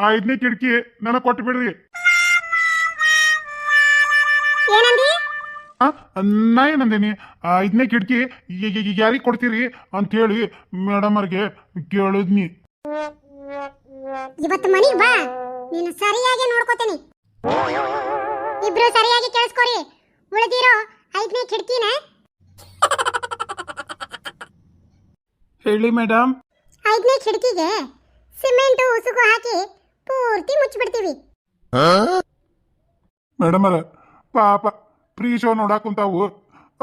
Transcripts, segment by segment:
ಆ ಐದನೇ ಕಿಟಕಿ ನನಗೆ ಕೊಟ್ಟು ಬಿಡ್ರಿ. ಏನಂದಿ? ಆ, ನಾ ಏನಂದೇನಿ? ಆ ಐದನೇ ಕಿಟಕಿ ಯಾರಿಗೆ ಕೊಡ್ತೀರಿ ಅಂತೇಳಿ ಮೇಡಮ್ ಅವ್ರಿಗೆ ಕೇಳಿದ್ನಿ. ಇವತ್ತು ಮನಿಗ್ ಬಾ. ನೀನು ಸರಿಯಾಗಿ ನೋಡ್ಕೋತೀನಿ. ಇಬ್ರು ಸರಿಯಾಗಿ ಕೇಳಿಸ್ಕೊರಿ. ಉಳಿದಿರೋ ಐದನೇ ಕಿಟಕಿನ. ಹೇಳಿ ಮೇಡಮ್. ಐದನೇ ಕಿಟಕಿಗೆ ಸಿಮೆಂಟ್ ಉಸುಕು ಹಾಕಿ ಪೂರ್ತಿ ಮುಚ್ಚಿಬಿಡ್ತೀವಿ. ಮೇಡಮ್ ಅರ ಪಾಪ ಫ್ರೀ ಶೋ ನೋಡಾಕ್ ಕುಂತಾವು.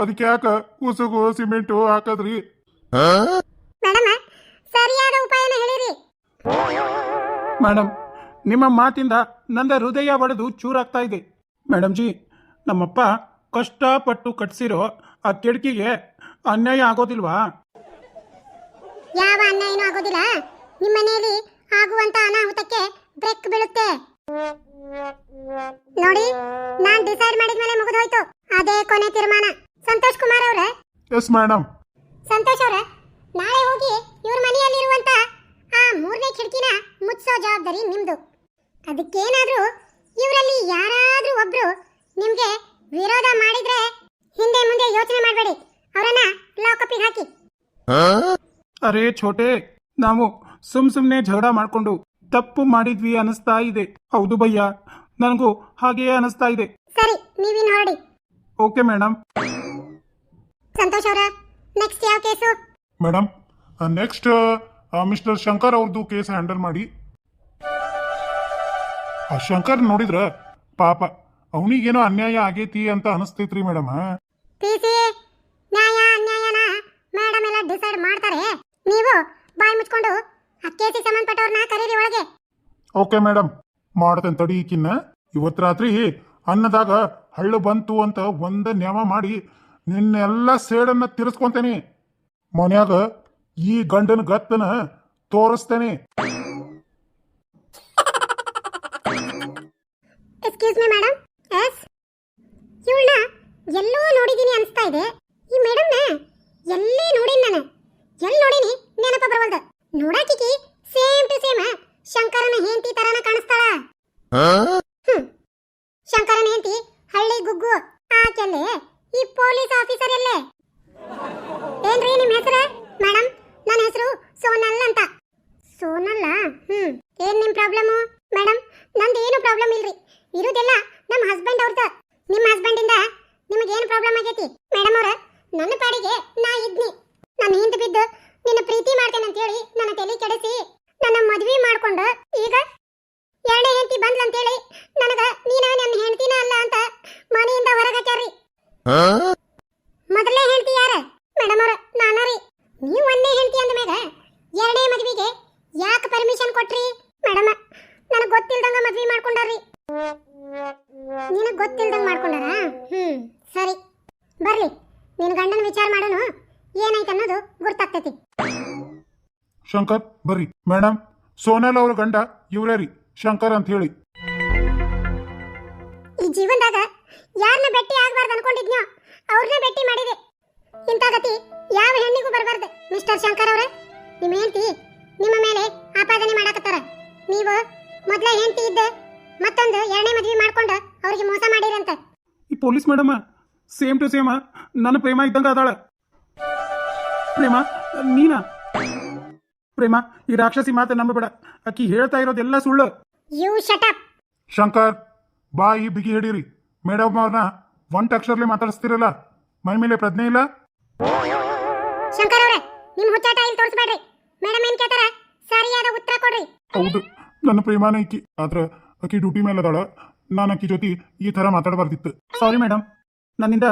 ಅದಕ್ಕೆ ಯಾಕ ಉಸುಗು ಸಿಮೆಂಟು ಹಾಕದ್ರಿ? ಮೇಡಮ್ ಸರಿಯಾದ ಉಪಾಯನ ಹೇಳಿರಿ. ಮೇಡಮ್ ನಿಮ್ಮ ಮಾತಿಂದ ನಂದ ಹೃದಯ ಒಡೆದು ಚೂರಾಗ್ತಾ ಇದೆ. ಮೇಡಮ್ ಜಿ ನಮ್ಮಪ್ಪ ಕಷ್ಟಪಟ್ಟು ಕಟ್ಸಿರೋ ಆ ಕಿಟಕಿಗೆ ಅನ್ಯಾಯ ಆಗೋದಿಲ್ವಾ? ಯಾವ ಅನ್ಯಾಯನೂ ಆಗೋದಿಲ್ಲ. ನಿಮ್ಮ ಮನೆಯಲ್ಲಿ ಆಗುವಂತ ಅನಾಹುತಕ್ಕೆ ಬ್ರೇಕ್ ಬೀಳುತ್ತೆ. ನೋಡಿ ನಾನ್ ಡಿಸೈಡ್ ಮಾಡಿದ್ಮೇಲೆ ಮುಗಿದೋಯ್ತು. ಅದೇ ಕೊನೆ ತೀರ್ಮಾನ. ಸಂತೋಷ್ ಕುಮಾರ್ ಅವ್ರೆ? ಎಸ್ ಮೇಡಮ್ ಸಂತೋಷ್ ಅವ್ರೆ ನಾಳೆ ಹೋಗಿ ಇವ್ರ ಮನೆಯಲ್ಲಿರುವಂತ ಆ ಮೂರನೇ ಕಿಟಕಿನ ಮುಚ್ಚೋ ಜವಾಬ್ದಾರಿ ನಿಮ್ದು. ಅದಕ್ಕೇನಾದ್ರೂ ಇವರಲ್ಲಿ ಯಾರಾದ್ರೂ ಒಬ್ರು ನಿಮ್ಗೆ ವಿರೋಧ ಮಾಡಿದ್ರೆ ಹಿಂದೆ ಮುಂದೆ ಯೋಚನೆ ಮಾಡಬೇಡಿ. ಅವರನ್ನ ಲಾಕಪ್ಪಿಗೆ ಹಾಕಿ. ಅರೆ ಛೋಟೆ ನಾವು ಸುಮ್ ಸುಮ್ನೆ ಜಗಳ ಮಾಡ್ಕೊಂಡು ತಪ್ಪು ಮಾಡಿದ್ವಿ ಅನಿಸ್ತಾ ಇದೆ. ಹೌದು ಭಯ್ಯ. ನನಗೂ ಹಾಗೆಯೇ ಅನಿಸ್ತಾ ಇದೆ. ಸರಿ ನೀವಿನ್ ಹೊರಡಿ ಓಕೆ ಮೇಡಮ್ ಸಂತೋಷ್ ಅವರ ನೆಕ್ಸ್ಟ್ ಯಾವ case? Madam next mister Shankar ಅವ್ರದ್ದು ಕೇಸ್ ಹ್ಯಾಂಡಲ್ ಮಾಡಿ. ಆ ಶಂಕರ್ ನೋಡಿದ್ರ ಪಾಪ ಅವನಿಗೇನೋ ಅನ್ಯಾಯ ಆಗೈತಿ ಅಂತ ಅನಿಸ್ತೈತ್ರಿ ಮೇಡಮ್ ಟಿಸಿ ನ್ಯಾಯ ಅನ್ಯಾಯನ ಮೇಡಮ್ ಎಲ್ಲ ಡಿಸೈಡ್ ಮಾಡ್ತಾರೆ. ನೀವು ಬಾಯಿ ಮುಚ್ಕೊಂಡು ಆ ಕೇಸಿಗೆ ಸಂಬಂಧಪಟ್ಟವ್ರನ್ನ ಕರೀರಿ ಒಳಗೆ. Okay madam. ಮಾಡ್ತೇನೆ ತಡಿ ಕಿನ್ನ. ಇವತ್ತು ರಾತ್ರಿ ಅನ್ನದಾಗ ಹಳ್ಳು ಬಂತು ಅಂತ ಒಂದ ನೇಮ ಮಾಡಿ ನಿನ್ನೆಲ್ಲ ಸೇಡನ್ನ ತಿರ್ಸ್ಕೊಂತೇನೆ. ಮನ್ಯಾಗ ಈ ಗಂಡನ ಗತ್ತನ ತೋರಿಸ್ತೇನೆ. ಎಕ್ಸ್ಕ್ಯೂಸ್ ಮಿ ಮೇಡಮ್ ಎಸ್ ಇವಳನ್ನ ಎಲ್ಲೋ ನೋಡಿದೀನಿ ಅನಿಸ್ತಾ ಇದೆ ಈ ಮೇಡಮ್ನ ಎಲ್ಲೇ ನೋಡಿನಿ ನಾನು ಎಲ್ಲಿ ನೋಡಿನಿ ನೆನಪ ಬರವಲ್ದು ನೋಡಾಕಿಕಿ ಸೇಮ್ ಟು ಸೇಮ್ ಶಂಕರನ ಹೆಂಡತಿ ತರನ ಕಾಣಿಸ್ತಾಳ? ಶಂಕರನ ಹೆಂಡತಿ ಹಳ್ಳಿ ಗುಗ್ಗು ಆಕೆಲ್ಲೇ ಈ ಪೊಲೀಸ್ ಆಫೀಸರ್ ಎಲ್ಲೇ? ಏನ್ರಿ ನಿಮ್ ಹೆಸರು? ಮೇಡಮ್ ನನ್ನ ಹೆಸರು ಸೋನಲ್ ಅಂತ. ಸೋನಲ್ಲ? ಹ್ಮ್. ಏನ್ ನಿಮ್ ಪ್ರಾಬ್ಲಮ್? ಮೇಡಮ್ ನಂದು ಏನು ಪ್ರಾಬ್ಲಮ್ ಇಲ್ರಿ. ಇರುದೆಲ್ಲ ನಮ್ಮ ಹಸ್ಬೆಂಡ್ ಅವ್ರದ. ನಿಮ್ಮ ಹಸ್ಬೆಂಡ್ ಇಂದ ನಿಮಗೆ ಏನು ಪ್ರಾಬ್ಲಮ್ ಆಗೈತಿ? ಮೇಡಮ್ ಅವ್ರ ನನ್ನ ಪಾಡಿಗೆ ನಾ ಇದ್ನಿ. ನಾನು ಹಿಂದೆ ಬಿದ್ದು ನಿನ್ನ ಪ್ರೀತಿ ಮಾಡ್ತೇನೆ ಅಂತ ಹೇಳಿ ನನ್ನ ತಲೆ ಕೆಡಿಸಿ ನನ್ನ ಮದ್ವಿ ಮಾಡ್ಕೊಂಡು ಈಗ ಎರಡನೇ ಹೆಂಡತಿ ಬಂದ್ಲ ಅಂತೇಳಿ ನನಗ ನೀನ ನನ್ನ ಹೆಂಡತಿನ ಅಲ್ಲ ಅಂತ ಮನೆಯಿಂದ ಹೊರಗಾಕ್ಯಾರ್ರಿ ಮೊದಲನೇ ಹೆಂಡತಿ ಯಾರ? ಮೇಡಮ್ ಅವ್ರ ನಾನ ರೀ. ನೀವು ಒಂದೇ ಹೆಂಡತಿ ಅಂದ ಮ್ಯಾಗ ಎರಡನೇ ಮದ್ವಿಗೆ ಯಾಕೆ ಪರ್ಮಿಷನ್ ಕೊಟ್ರಿ? ಮೇಡಮ್ ನನಗೆ ಗೊತ್ತಿಲ್ದಂಗ ಮದ್ವಿ ಮಾಡ್ಕೊಂಡಾರ್ರಿ. ನಿನಗೆ ಗೊತ್ತಿಲ್ದಂಗ ಮಾಡ್ಕೊಂಡಾರ? ಹ್ಮ್ ಸರಿ. ಬರ್ಲಿ ನಿನ್ ಗಂಡನ ವಿಚಾರ ಮಾಡೋನು ಏನೈತೆ ಅನ್ನೋದು ಗುರ್ತಾಗ್ತೈತಿ. ಶಂಕರ್ ಬರ್ರಿ. ಮೇಡಮ್ ಸೋನಾಲ್ ಅವ್ರ ಗಂಡ ಇವ್ರೇ ರೀ. ಶಂಕರ್ ಅಂತ ಹೇಳಿ ಈ ಜೀವನದಾಗ ಯಾರನ್ನ ಭೇಟಿ ಆಗಬಾರ್ದು ಅನ್ಕೊಂಡಿದ್ನೋ ಅವ್ರನ್ನ ಭೇಟಿ ಮಾಡಿದೆ. ಇಂಥ ಗತಿ ಯಾವ ಹೆಣ್ಣಿಗೂ ಬರಬಾರ್ದು ಮಿಸ್ಟರ್ ಶಂಕರ್ ಅವರೇ. ನಿಮ್ಮ ಹೆಂಡತಿ ನಿಮ್ಮ ಮೇಲೆ ಆಪಾದನೆ ಮಾಡಾಕತ್ತಾರ. ನೀವು ಮೊದಲ ಹೆಂಡತಿ ಇದ್ದ ಮತ್ತೊಂದು ಎರಡನೇ ಮದುವೆ ಮಾಡ್ಕೊಂಡು ಅವ್ರಿಗೆ ಮೋಸ ಅಂತ ಈ police madam same to same ನನ್ನ ಪ್ರೇಮ ಇದ್ದಂಗ ಅದಾಳ. ಪ್ರೇಮ ನೀನಾ? ಪ್ರೇಮ ಈ ರಾಕ್ಷಸಿ ಮಾತು ನಂಬಬೇಡ. ಅಕ್ಕಿ ಹೇಳ್ತಾ ಇರೋದೆಲ್ಲ ಸುಳ್ಳು. ಯು ಶಟ್ ಅಪ್ ಶಂಕರ್ ಬಾಯಿ ಬಿಗಿ ಹಿಡೀರಿ ಮೇಡಮ್ ಅವ್ರನ್ನ ಒಂಟ್ ಅಕ್ಷರಲಿ ಮಾತಾಡಿಸ್ತಿರಲ್ಲ? ಮೈ ಮೇಲೆ ಪ್ರಜ್ಞೆ ಇಲ್ಲ? ಶಂಕರ್ ಅವರೇ ನಿಮ್ ಹುಚ್ಚಾಟ ಇಲ್ಲಿ ತೋರಿಸ್ಬೇಡ್ರಿ. ಮೇಡಮ್ ಏನ್ ಕೇಳ್ತಾರ? ಸರಿಯಾದ ಉತ್ತರ ಕೊಡ್ರಿ. ಹೌದು ನನ್ನ ಪ್ರೇಮಾನ ಇಕ್ಕಿ ಆದ್ರ ಆಕಿ ಡ್ಯೂಟಿ ಮೇಲೆ ಅದಾಳ. ನಾನು ಆಕಿ ಜೊತೆ ಈ ತರ ಮಾತಾಡಬಾರ್ದಿತ್ತು. ಸಾರಿ ಮೇಡಮ್ ನನ್ನಿಂದ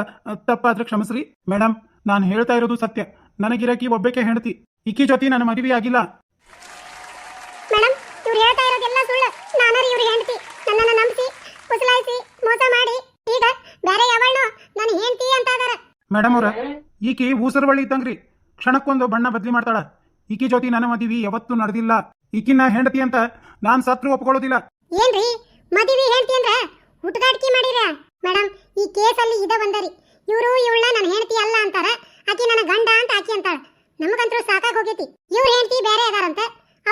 ತಪ್ಪಾದ್ರೆ ಕ್ಷಮಿಸ್ರಿ. ಮೇಡಮ್ ನಾನು ಹೇಳ್ತಾ ಇರೋದು ಸತ್ಯ. ನನಗಿರಕಿ ಒಬ್ಬಕ್ಕೆ ಹೆಂಡತಿ. ಇಕ್ಕಿ ಜೊತೆ ನನ್ನ ಮದುವೆ ಆಗಿಲ್ಲ ಮೇಡಮ್ ಇವ್ರು ಹೇಳ್ತಾ ಇರೋದೆಲ್ಲ ಸುಳ್ಳು. ನಾನು ಇವ್ರ ಹೆಂಡತಿ. ನನ್ನನ್ನು ನಂಬಿಸಿ ಕುಸಲಾಯಿಸಿ ಮೋಸ ಮಾಡಿ. ಈಗ ಬೇರೆ ಯಾವಳ್ನೋ ನನ್ನ ಹೆಂಡತಿ ಅಂತ ಅದಾರ ಮೇಡಮ್ ಅವ್ರ ಈಕಿ ಊಸರವಳ್ಳಿ ಇದ್ದಂಗ್ರಿ. ಕ್ಷಣಕ್ಕೊಂದು ಬಣ್ಣ ಬದಲಿ ಮಾಡ್ತಾಳ. ಈಕಿ ಜೊತೆ ನನ್ನ ಮದುವೆ ಯಾವತ್ತೂ ನಡೆದಿಲ್ಲ. ಈಕಿನ ಹೆಂಡತಿ ಅಂತ ನಾನು ಸತ್ರು ಒಪ್ಕೊಳ್ಳೋದಿಲ್ಲ. ಏನ್ರಿ? ಮದುವೆ ಹೆಂಡತಿ ಅಂದ್ರ ಹುಟ್ಟುಗಾಟಿಕೆ ಮಾಡಿರ. ಮೇಡಮ್ ಈ ಕೇಸಲ್ಲಿ ಇದ ಬಂದರಿ. ಇವರು ಇವಳ ನನ್ನ ಹೆಂಡತಿ ಅಲ್ಲ ಅಂತಾರ. ಆಕಿ ನನ್ನ ಗಂಡ ಅಂತ ಆಕಿ ಅಂತಾಳ. ನಮಗಂತೂ ಸಾಕಾಗಿ ಹೋಗೈತಿ. ಇವ್ರ ಹೆಂಡತಿ ಬೇರೆ ಅದಾರಂತ.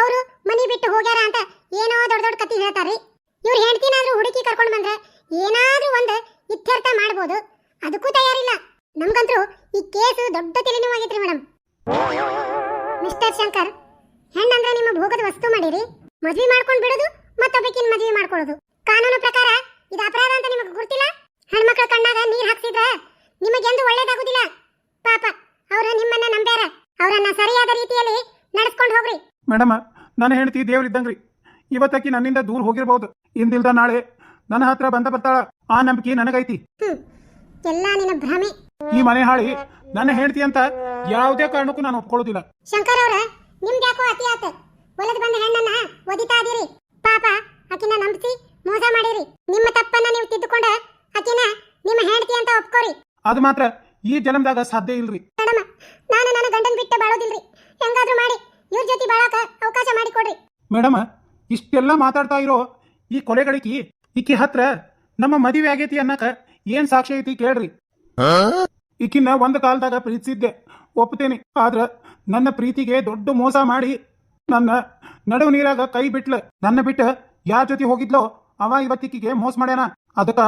ಅವರು ಮನಿ ಬಿಟ್ಟು ಹೋಗ್ಯಾರ ಅಂತ ಏನೋ ದೊಡ್ಡ ದೊಡ್ಡ ಕತಿ ಹೇಳ್ತಾರ್ರಿ. ಇವ್ರ ಹೆಂಡತಿನಾದ್ರೂ ಹುಡುಕಿ ಕರ್ಕೊಂಡು ಬಂದ್ರೆ ಏನಾದ್ರೂ ಒಂದು ಇತ್ಯರ್ಥ ಮಾಡ್ಬೋದು. ಅದಕ್ಕೂ ತಯಾರಿಲ್ಲ. ನಮ್ಗಂತರೂ ಈ ಕೇಸ್ ದೊಡ್ಡ ತಲೆನೋವಾಗಿತ್ರಿ ಮೇಡಮ್ ಮಿಸ್ಟರ್ ಶಂಕರ್, ಹೆಣ್ಣಂದ್ರೆ ನಿಮ್ಮ ಭೋಗದ ವಸ್ತು ಮಾಡಿರಿ. ಮದ್ವೆ ಮಾಡ್ಕೊಂಡು ಬಿಡೋದು ಮತ್ತೊಬ್ಬಕಿನ ಮದ್ವೆ ಮಾಡ್ಕೊಳ್ಳೋದು. ಕಾನೂನು ಪ್ರಕಾರ ಇದು ಅಪರಾಧ ಅಂತ ನಿಮಗೆ ಗುರ್ತಿಲ್ಲ ಹೆಣ್ಮಕ್ಳ ಕಣ್ಣಾಗ ನೀರ್ ಹಾಕ್ಸಿದ್ರ ನಿಮಗೆಂದು ಒಳ್ಳೇದಾಗುದಿಲ್ಲ? ಪಾಪ, ಅವ್ರ ನಿಮ್ಮನ್ನ ನಂಬ್ಯಾರ. ಅವರನ್ನ ಸರಿಯಾದ ರೀತಿಯಲ್ಲಿ ನಡೆಸ್ಕೊಂಡು ಹೋಗ್ರಿ. ಮೇಡಮ್ ನನ್ನ ಹೆಂಡತಿ ದೇವ್ರಿದ್ದಂಗ್ರಿ ಇವತ್ತಕ್ಕಿ ನನ್ನಿಂದ ದೂರ ಹೋಗಿರ್ಬೋದು. ಇಂದಿಲ್ದ ನಾಳೆ ನನ್ನ ಹತ್ರ ಬಂದ ಬರ್ತಾಳ. ಆ ನಂಬಿಕೆ ನನಗೈತಿ. ಎಲ್ಲ ನಿನ್ನ ಭ್ರಮೆ. ಈ ಮನೆ ಹಾಳಿ ನನ್ನ ಹೆಂಡತಿ ಅಂತ ಯಾವುದೇ ಕಾರಣಕ್ಕೂ ನಾನು ಒಪ್ಕೊಳ್ಳೋದಿಲ್ಲ. ಶಂಕರ್ ಅವ್ರ ನಿಮ್ಗೆ ಯಾಕೋ ಅತಿ ಆತ? ಒಲದ ಬಂದ ಹೆಣ್ಣನ್ನ ಒದಿತಾ ಇದೀರಿ. ಪಾಪ ಆಕಿನ ನಂಬಿಸಿ ಮೋಸ ಮಾಡಿರಿ. ನಿಮ್ಮ ತಪ್ಪನ್ನ ನೀವು ತಿದ್ದುಕೊಂಡ ಆಕಿನ ನಿಮ್ಮ ಹೆಂಡತಿ ಅಂತ ಒಪ್ಕೋರಿ. ಅದು ಮಾತ್ರ ಈ ಜನ್ಮದಾಗ ಸಾಧ್ಯ ಇಲ್ರಿ ಮೇಡಮ್ ನಾನು ನನ್ನ ಗಂಡನ್ ಬಿಟ್ಟು ಬಾಳೋದಿಲ್ರಿ ಹೆಂಗಾದ್ರೂ ಮಾಡಿ ಇವ್ರ ಜೊತೆ ಬಾಳಾಕ ಅವಕಾಶ ಮಾಡಿಕೊಡ್ರಿ ಮೇಡಮ್ ಇಷ್ಟೆಲ್ಲ ಮಾತಾಡ್ತಾ ಇರೋ ಈ ಕೊಲೆಗಳಿಕಿ ಈಕಿ ಹತ್ರ ನಮ್ಮ ಮದುವೆ ಆಗೈತಿ ಅನ್ನಕ ಏನ್ ಸಾಕ್ಷಿ ಐತಿ ಕೇಳ್ರಿ. ಈಕಿನ ಒಂದ್ ಕಾಲದಾಗ ಪ್ರೀತಿಸಿದ್ದೆ ಒಪ್ತೇನೆ. ಆದ್ರ ನನ್ನ ಪ್ರೀತಿಗೆ ದೊಡ್ಡ ಮೋಸ ಮಾಡಿ ನನ್ನ ನಡುವು ನೀರಾಗ ಕೈ ಬಿಟ್ಲ. ನನ್ನ ಬಿಟ್ಟ ಯಾರ ಜೊತೆ ಹೋಗಿದ್ಲೋ ಅವ ಇವತ್ತಿಕ್ಕಿಗೆ ಮೋಸ ಮಾಡ್ಯಾನ. ಅದಕ್ಕ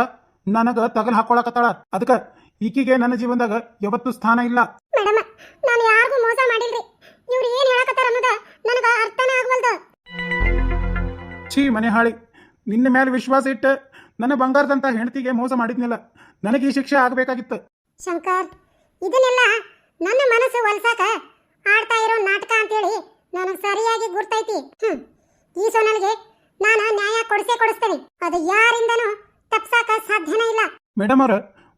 ನನಗ ತಗಲ್ ಹಾಕೊಳಕತ್ತಾಳ. ಅದಕ್ಕ ಈಕಿಗೆ ನನ್ನ ಜೀವನದಾಗ ಯಾವತ್ತು ಸ್ಥಾನ ಇಲ್ಲ. ಛೀ ಮನೆ ಹಾಳಿ. ನಿನ್ನ ಮೇಲೆ ವಿಶ್ವಾಸ ಇಟ್ಟು ನನ್ನ ಬಂಗಾರದಂತ ಹೆಂಡತಿಗೆ ಮೋಸ ಮಾಡಿದ್ನಿಲ್ಲ ನನಗೆ ಈ ಶಿಕ್ಷೆ ಆಗಬೇಕಾಗಿತ್ತು. ಶಂಕರ್ ಇದನ್ನೆಲ್ಲ ನನ್ನ ಮನಸ್ಸು ಹೊಲ್ಸಾಕ ಆಡ್ತಾ ಇರೋ ನಾಟಕ ಅಂತೇಳಿ ನನಗೆ ಸರಿಯಾಗಿ ಗುರ್ತೈತಿ. ಹ್ಮ್ ಈ ಸೋನಲ್ಗೆ ನಾನು ನ್ಯಾಯ ಕೊಡಿಸೇ ಕೊಡಿಸ್ತೇನೆ. ಅದು ಯಾರಿಂದನೂ ತಪ್ಸಾಕ ಸಾಧ್ಯನೇ ಇಲ್ಲ. ಮೇಡಮ್ ಅವ್ರ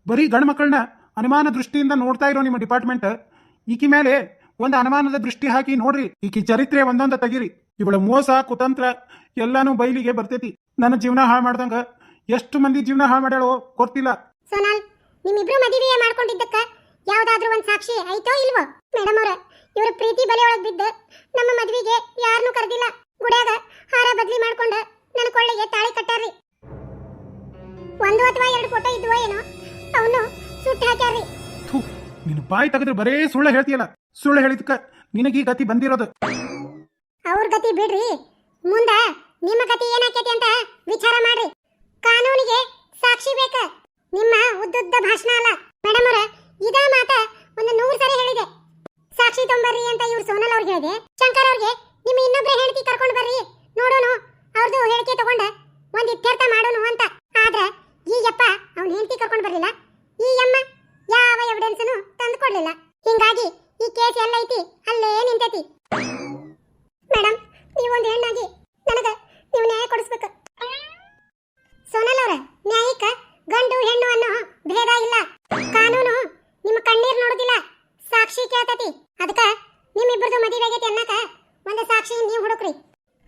ಬರೀ ಗಂಡು ಮಕ್ಕಳನ್ನ ಅನುಮಾನ ದೃಷ್ಟಿಯಿಂದ ನೋಡ್ತಾ ಇರೋ ನಿಮ್ಮ ಡಿಪಾರ್ಟ್ಮೆಂಟ್ ಈಕಿ ಮೇಲೆ ಒಂದು ಅನುಮಾನದ ದೃಷ್ಟಿ ಹಾಕಿ ನೋಡ್ರಿ. ಈಕಿ ಚರಿತ್ರೆ ಒಂದೊಂದು ತೆಗೀರಿ. ಇವಳ ಮೋಸ ಕುತಂತ್ರ ಎಲ್ಲಾನು ಬೈಲಿಗೆ ಬರ್ತೈತಿ. ನನ್ನ ಜೀವನ ಹಾಳು ಮಾಡ್ದಂಗ ಎಷ್ಟು ಮಂದಿ ಜೀವನ ಹಾಳು ಮಾಡ್ಯಾಳೋ ಗೊತ್ತಿಲ್ಲ. ಸೋನಾಲ್ ನಿಮ್ಮಿಬ್ರು ಮದುವೆ ಮಾಡ್ಕೊಂಡಿದ್ದಕ್ಕ? ಯಾವ್ದಾದ್ರು ಒಂದ್ ಸಾಕ್ಷಿ ಐತೋ ಇಲ್ವೋ? ಮೇಡಮ್ ಅವ್ರ ಇವ್ರ ಪ್ರೀತಿ ಬಲೆ ಒಳಗ್ ಬಿದ್ದು ನಮ್ಮ ಮದ್ವಿಗೆ ಯಾರನ್ನೂ ಕರೆದಿಲ್ಲ. ಗುಡ್ಯಾಗ ಹಾರ ಬದ್ಲಿ ಮಾಡ್ಕೊಂಡ ನನ್ನ ಕೊಳ್ಳಿಗೆ ತಾಳಿ ಕಟ್ಟಾರ್ರಿ. ಒಂದು ಅಥವಾ ಎರಡು ಫೋಟೋ ಇದ್ವೋ ಏನೋ ಅವನು ಸುಟ್ಟು ಹಾಕ್ಯಾರ್ರಿ. ಥು ನಿನ್ನ ಬಾಯಿ ತೆಗೆದ್ರೆ ಬರೇ ಸುಳ್ಳು ಹೇಳ್ತೀಯಲ್ಲ. ಸುಳ್ಳು ಹೇಳಿದ್ಕ ನಿನಗೀ ಗತಿ ಬಂದಿರೋದು. ಅವ್ರ ಗತಿ ಬಿಡ್ರಿ. ಮುಂದ ನಿಮ್ಮ ಗತಿ ಏನಾಕೈತಿ ಅಂತ ವಿಚಾರ ಮಾಡ್ರಿ. ಕಾನೂನಿಗೆ ಸಾಕ್ಷಿ ಬೇಕ. ನಿಮ್ಮ ಉದ್ದುದ್ದ ಭಾಷಣ ಅಲ್ಲ. ಮೇಡಮ್ ಅವರ, ಇದ ಮಾತ ಒಂದು ನೂರು ಸರಿ ಹೇಳಿದೆ. ಸಾಕ್ಷಿ ತೊಂಬರ್ರಿ ಅಂತ ಇವ್ರು ಸೋನಲ್ ಅವ್ರಿಗೆ ಹೇಳಿದೆ. ಶಂಕರ್ ಅವ್ರಿಗೆ ನಿಮ್ಮ ಇನ್ನೊಬ್ರ ಹೆಂಡತಿ ಕರ್ಕೊಂಡು ಬರ್ರಿ. ನೋಡೋಣ ಅವ್ರದ್ದು ಹೇಳಿಕೆ ತಗೊಂಡ ಒಂದು ಇತ್ಯರ್ಥ ಮಾಡೋನು ಅಂತ. ಆದ್ರೆ, ಈ ಯಪ್ಪ ಅವ್ನ ಹೆಂಡತಿ ಕರ್ಕೊಂಡು ಬರಲಿಲ್ಲ. ಈ ಅಮ್ಮ ಯಾವ ಎವಿಡೆನ್ಸ್ ತಂದು ಕೊಡ್ಲಿಲ್ಲ ಹಿಂಗಾಗಿ ಈ ಕೇಸ್ ಎಲ್ಲೈತಿ, ಅಲ್ಲೇ ನಿಂತೈತಿ. ಮೇಡಮ್ ಒಂದು ಹೆಣ್ಣಾಗಿ ನನಗ ನೀವು ನ್ಯಾಯ ಕೊಡಿಸ್ಬೇಕು. ಸೋನಲ್ ಅವರ ನ್ಯಾಯಕ್ಕ ಗಂಡು ಹೆಣ್ಣು ಅನ್ನೋ ಭೇದ ಇಲ್ಲ. ಕಾನೂನು ನಿಮ್ಮ ಕಣ್ಣೀರ್ ನೋಡುದಿಲ್ಲ. ಸಾಕ್ಷಿ ಕೇಳ್ತತಿ. ಅದಕ್ಕ ನಿಮ್ಮಿಬ್ಬರದು ಮದುವೆ ಆಗೈತಿ ಅನ್ನಕ ಒಂದು ಸಾಕ್ಷಿ ನೀವು ಹುಡುಕ್ರಿ.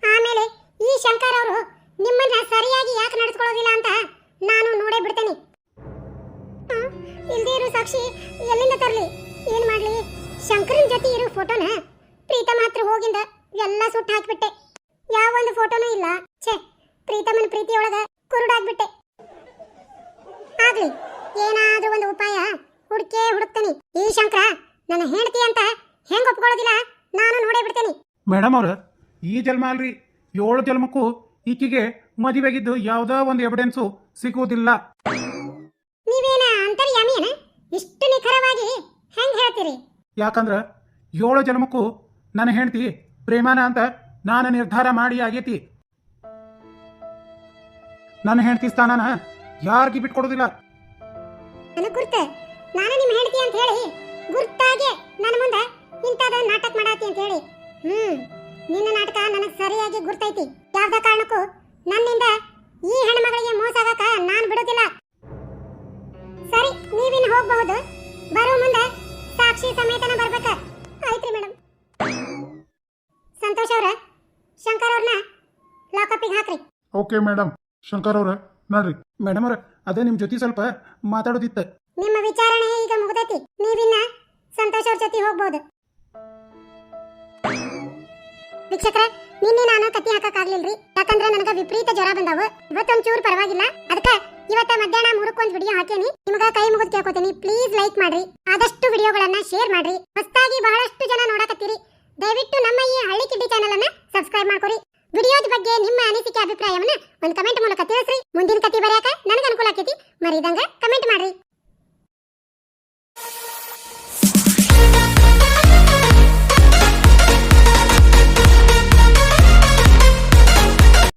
ಆಮೇಲೆ ಈ ಶಂಕರ್ ಅವರು ನಿಮ್ಮನ್ನ ಸರಿಯಾಗಿ ಯಾಕೆ ನಡೆಸ್ಕೊಳ್ಳೋದಿಲ್ಲ ಅಂತ ನಾನು ನೋಡೇ ಬಿಡ್ತೇನೆ. ಇಲ್ದೇ ಇರೋ ಸಾಕ್ಷಿ ಎಲ್ಲಿಂದ ತರ್ಲಿ? ಏನ್ ಮಾಡ್ಲಿ? ಶಂಕರನ್ ಜೊತೆ ಇರೋ ಫೋಟೋನ ಪ್ರೀತಮ ಮಾತ್ರ ಹೋಗಿಂದ ಎಲ್ಲ ಸುಟ್ಟು ಯಾವ ಒಂದು ಫೋಟೋನೂ ಇಲ್ಲ. ಛೇ ಪ್ರೀತಮನ ಪ್ರೀತಿಯೊಳಗ ಕುರುಡಾಗ್ಬಿಟ್ಟೆ. ಆಗ್ಲಿ ಏನಾದ್ರೂ ಒಂದು ಉಪಾಯ? ಹುಡುಕೇ ಹುಡುಕ್ತೇನೆ. ಈ ಶಂಕರ ನನ್ನ ಹೆಂಡತಿ ಅಂತ ಹೆಂಗ್ ಒಪ್ಕೊಳ್ಳೋದಿಲ್ಲ? ನಾನು ನೋಡೇ ಬಿಡ್ತೇನೆ. ಮೇಡಮ್ ಅವ್ರ ಈ ಜನ್ಮ ಅಲ್ರಿ. ಏಳು ಜನ್ಮಕ್ಕೂ ಈಕೆಗೆ ಮದುವೆಗಿದ್ದು ಯಾವುದೋ ಒಂದು ಎವಿಡೆನ್ಸ್ ಸಿಗುವುದಿಲ್ಲ. ನೀವೇನ ಅಂತರ್ಯಾಮಿಯನ? ಇಷ್ಟು ನಿಖರವಾಗಿ ಹೆಂಗ್ ಹೇಳ್ತೀರಿ? ಯಾಕಂದ್ರ ಏಳು ಜನ್ಮಕ್ಕೂ ನನ್ನ ಹೆಂಡತಿ ಪ್ರೇಮಾನ ಅಂತ ನಾನು ನಿರ್ಧಾರ ಮಾಡಿ ಆಗೇತಿ. ನನ್ನ ಹೆಂಡತಿ ಸ್ಥಾನನ ಯಾರಿಗೆ ಬಿಟ್ಕೊಡೋದಿಲ್ಲ. ನನಗೆ ಗುರ್ತ, ನಾನು ನಿಮ್ಮ ಹೆಂಡತಿ ಅಂತ ಹೇಳಿ ಗುರ್ತಾಗೆ ನನ್ನ ಮುಂದೆ ಇಂಥದ ನಾಟಕ ಮಾಡಾತಿ ಅಂತ ಹೇಳಿ. ಹ್ಮ್, ನಿನ್ನ ನಾಟಕ ನನಗೆ ಸರಿಯಾಗಿ ಗುರ್ತೈತಿ. ಯಾವ್ದ ಕಾರಣಕ್ಕೂ ನನ್ನಿಂದ ಈ ಹೆಣ್ಮಗಳಿಗೆ ಓಕೆ ಮೇಡಮ್ ಶಂಕರ್ ಅವ್ರ ನೋಡ್ರಿ. ಮೇಡಮ್ ಅವ್ರ ಅದೇ ನಿಮ್ಮ ಜೊತೆ ಸ್ವಲ್ಪ ಮಾತಾಡೋದಿತ್ತು. ನಿಮ್ಮ ವಿಚಾರಣೆ ಈಗ ಮುಗ್ದೈತಿ? ನೀವಿನ್ನ ಸಂತೋಷ್ ಅವ್ರ ಜೊತೆ ಹೋಗ್ಬೋದು. ವೀಕ್ಷಕರ ನಿನ್ನೆ ನಾನು ಕತ್ತಿ ಹಾಕಕ್ಕಾಗ್ಲಿಲ್ರಿ. ಯಾಕಂದ್ರೆ ನನಗ ವಿಪರೀತ ಜ್ವರ ಬಂದವು. ಇವತ್ತೊಂದ್ ಚೂರು ಪರವಾಗಿಲ್ಲ. ಅದಕ್ಕೆ ಇವತ್ತ ಮಧ್ಯಾಹ್ನ ಮೂರಕ್ಕೊಂದ್ ವಿಡಿಯೋ ಹಾಕೇನಿ. ನಿಮಗ ಕೈ ಮುಗಿದ್ ಕೇಳ್ಕೊತೀನಿ. ಪ್ಲೀಸ್ ಲೈಕ್ ಮಾಡ್ರಿ. ಆದಷ್ಟು ವಿಡಿಯೋಗಳನ್ನ ಶೇರ್ ಮಾಡ್ರಿ. ಹೊಸ್ತಾಗಿ ಬಹಳಷ್ಟು ಜನ ನೋಡಕತ್ತೀರಿ. ದಯವಿಟ್ಟು ನಮ್ಮ ಈ ಹಳ್ಳಿ ಕಿಡ್ಡಿ ಚಾನಲ್ ಅನ್ನ ಸಬ್ಸ್ಕ್ರೈಬ್ ಮಾಡ್ಕೊರಿ. ವಿಡಿಯೋದ ಬಗ್ಗೆ ನಿಮ್ಮ ಅನಿಸಿಕೆ ಅಭಿಪ್ರಾಯವನ್ನ ಒಂದು ಕಮೆಂಟ್ ಮೂಲಕ ತಿಳಿಸ್ರಿ. ಮುಂದಿನ ಕತೆ ಬರೆಯಾಕ